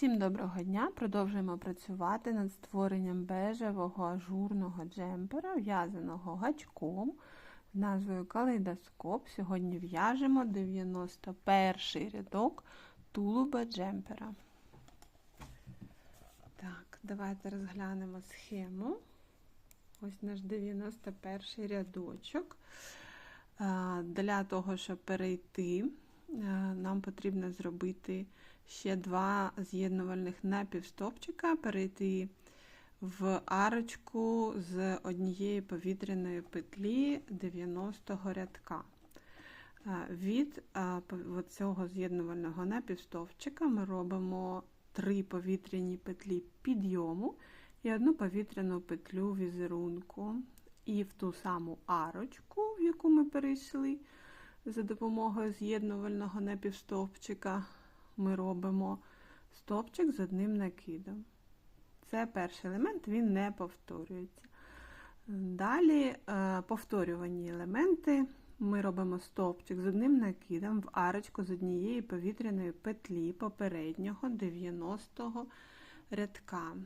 Всім доброго дня! Продовжуємо працювати над створенням бежевого ажурного джемпера, в'язаного гачком з назвою Калейдоскоп. Сьогодні в'яжемо 91 рядок тулуба джемпера. Так, давайте розглянемо схему. Ось наш 91 рядочок. Для того, щоб перейти, нам потрібно зробити ще два з'єднувальних напівстопчика, перейти в арочку з однієї повітряної петлі 90-го рядка. Від цього з'єднувального напівстовпчика ми робимо три повітряні петлі підйому і одну повітряну петлю візерунку. І в ту саму арочку, в яку ми перейшли за допомогою з'єднувального напівстовпчика, ми робимо стовпчик з одним накидом. Це перший елемент, він не повторюється. Далі е, повторювані елементи. Ми робимо стовпчик з одним накидом в арочку з однієї повітряної петлі попереднього 90-го рядка.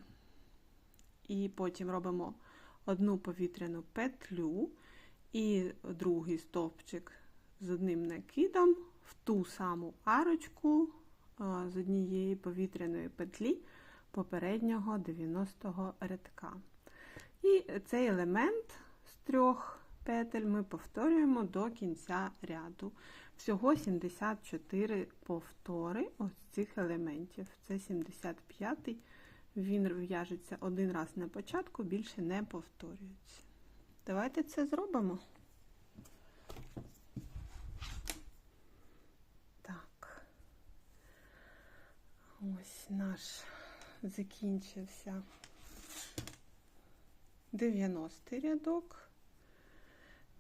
І потім робимо одну повітряну петлю і другий стовпчик з одним накидом в ту саму арочку з однієї повітряної петлі попереднього 90-го рядка. І цей елемент з трьох петель ми повторюємо до кінця ряду. Всього 74 повтори ось цих елементів. Це 75-й, він в'яжеться один раз на початку, більше не повторюється. Давайте це зробимо. Ось наш закінчився 90 рядок.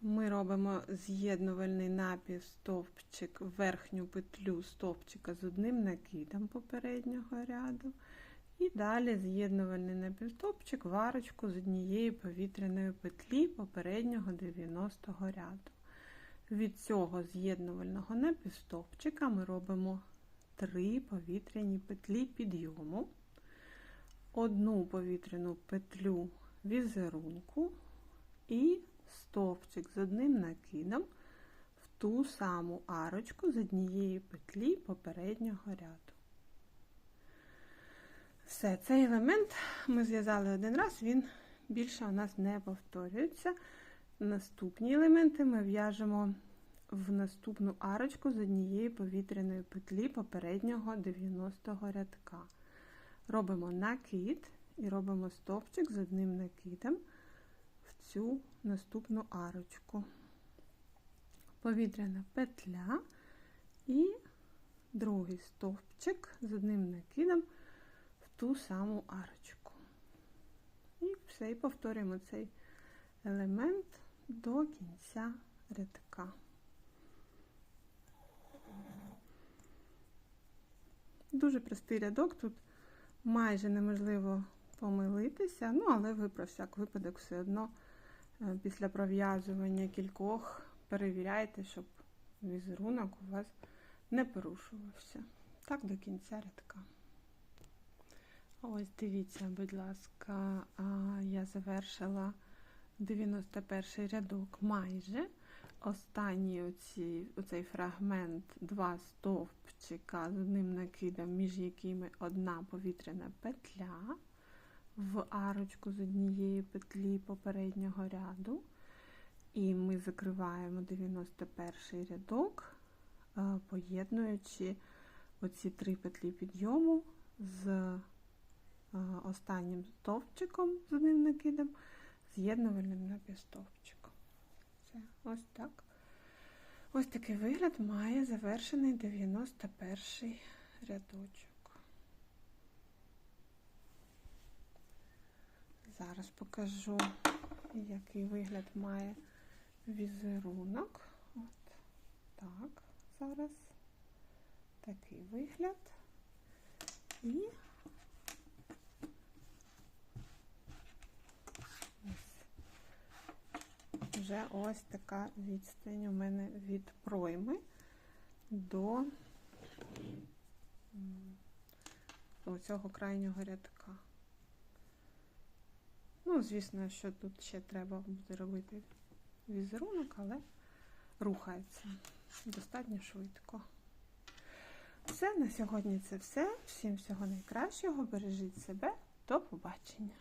Ми робимо з'єднувальний напів стовпчик, верхню петлю стовпчика з одним накидом попереднього ряду. І далі з'єднувальний напівстовпчик в арочку з однієї повітряної петлі попереднього 90 ряду. Від цього з'єднувального напівстовпчика ми робимо Три повітряні петлі підйому, одну повітряну петлю візерунку і стовпчик з одним накидом в ту саму арочку з однієї петлі попереднього ряду. Все, цей елемент ми зв'язали один раз, він більше у нас не повторюється. Наступні елементи ми в'яжемо в наступну арочку з однієї повітряної петлі попереднього 90-го рядка. Робимо накид і робимо стовпчик з одним накидом в цю наступну арочку. Повітряна петля і другий стовпчик з одним накидом в ту саму арочку. І все, і повторюємо цей елемент до кінця рядка. Дуже простий рядок, тут майже неможливо помилитися, ну, але ви про всяк випадок все одно е, після пров'язування кількох перевіряйте, щоб візерунок у вас не порушувався. Так, до кінця рядка. Ось дивіться, будь ласка, я завершила 91 рядок майже останній оці, оцей фрагмент, два стовпчика з одним накидом, між якими одна повітряна петля в арочку з однієї петлі попереднього ряду. І ми закриваємо 91 рядок, е, поєднуючи оці три петлі підйому з е, останнім стовпчиком з одним накидом, з'єднувальним напівстовпчиком все. Ось так. Ось такий вигляд має завершений 91 рядочок. Зараз покажу, який вигляд має візерунок. От так, зараз такий вигляд. І вже ось така відстань у мене від пройми до цього крайнього рядка. Ну, звісно, що тут ще треба буде робити візерунок, але рухається достатньо швидко. Все, на сьогодні це все. Всім всього найкращого. Бережіть себе. До побачення!